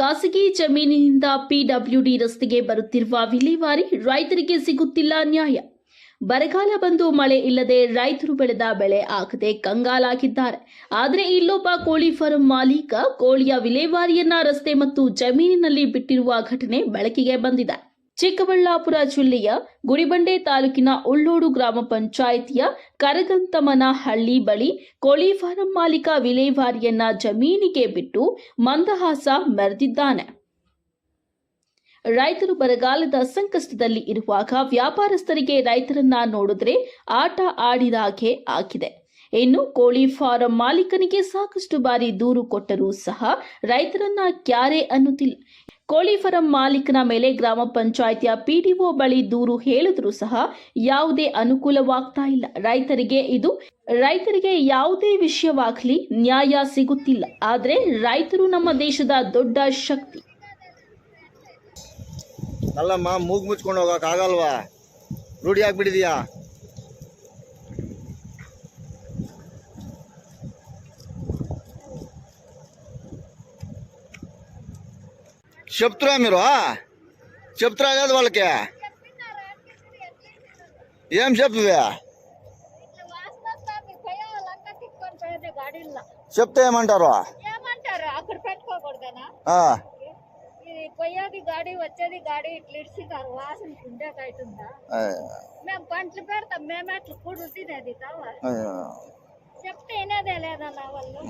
ಖಾಸಗಿ ಜಮೀನಿನಿಂದ ಪಿಡಬ್ಲ್ಯೂಡಿ ರಸ್ತೆಗೆ ಬರುತ್ತಿರುವ ವಿಲೇವಾರಿ ರೈತರಿಗೆ ಸಿಗುತ್ತಿಲ್ಲ ನ್ಯಾಯ. ಬರಗಾಲ ಬಂದು ಮಳೆ ಇಲ್ಲದೆ ರೈತರು ಬೆಳೆದ ಬೆಳೆ ಆಗದೆ ಕಂಗಾಲಾಗಿದ್ದಾರೆ. ಆದರೆ ಇಲ್ಲೊಬ್ಬ ಕೋಳಿ ಫಾರಂ ಮಾಲೀಕ ಕೋಳಿಯ ವಿಲೇವಾರಿಯನ್ನ ರಸ್ತೆ ಮತ್ತು ಜಮೀನಿನಲ್ಲಿ ಬಿಟ್ಟಿರುವ ಘಟನೆ ಬೆಳಕಿಗೆ ಬಂದಿದೆ. ಚಿಕ್ಕಬಳ್ಳಾಪುರ ಜಿಲ್ಲೆಯ ಗುಡಿಬಂಡೆ ತಾಲೂಕಿನ ಉಳ್ಳೂಡು ಗ್ರಾಮ ಪಂಚಾಯಿತಿಯ ಕರಗಂತಮನಹಳ್ಳಿ ಬಳಿ ಕೋಳಿ ಫಾರಂ ಮಾಲೀಕ ವಿಲೇವಾರಿಯನ್ನ ಜಮೀನಿಗೆ ಬಿಟ್ಟು ಮಂದಹಾಸ ಮೆರೆದಿದ್ದಾನೆ. ರೈತರು ಬರಗಾಲದ ಸಂಕಷ್ಟದಲ್ಲಿ ಇರುವಾಗ ವ್ಯಾಪಾರಸ್ಥರಿಗೆ ರೈತರನ್ನ ನೋಡಿದ್ರೆ ಆಟ ಆಡಿದಾಗೆ ಆಗಿದೆ. ಇನ್ನು ಕೋಳಿ ಫಾರಂ ಮಾಲೀಕನಿಗೆ ಸಾಕಷ್ಟು ಬಾರಿ ದೂರು ಕೊಟ್ಟರೂ ಸಹ ರೈತರನ್ನ ಕ್ಯಾರೆ ಅನ್ನುತ್ತಿಲ್ಲ. ಕೋಳಿ ಫಾರಂ ಮಾಲೀಕನ ಮೇಲೆ ಗ್ರಾಮ ಪಂಚಾಯಿತಿಯ ಪಿಡಿಒ ಬಳಿ ದೂರು ಹೇಳಿದ್ರೂ ಸಹ ಯಾವುದೇ ಅನುಕೂಲವಾಗ್ತಾ ಇಲ್ಲ. ರೈತರಿಗೆ ಇದು, ರೈತರಿಗೆ ಯಾವುದೇ ವಿಷಯವಾಗಲಿ ನ್ಯಾಯ ಸಿಗುತ್ತಿಲ್ಲ. ಆದರೆ ರೈತರು ನಮ್ಮ ದೇಶದ ದೊಡ್ಡ ಶಕ್ತಿ. ಅಲ್ಲಮ್ಮ, ಮೂಗು ಮುಚ್ಕೊಂಡು ಹೋಗಕ್ ಆಗಲ್ವಾ? ರೂಢಿ ಆಗ್ಬಿಟ್ಟಿದ್ಯಾ? చెప్తురా మీరు? చెప్తురా కదా వాళ్ళకి. ఏం చెప్తుంది? చెప్తే ఏమంటారు? ఏమంటారు? అక్కడ పెట్టుకోకూడదనా ఆ, ఇది పోయేది గాడి వచ్చేది గాడి ఇట్లా ఇడిచినారు వాసన ఉండేకైతుందా మేము పంటలు పెడతాం మేము అట్లా కూడు తినేది కావాలి. చెప్తే వినేదే లేదన్నా వాళ్ళు.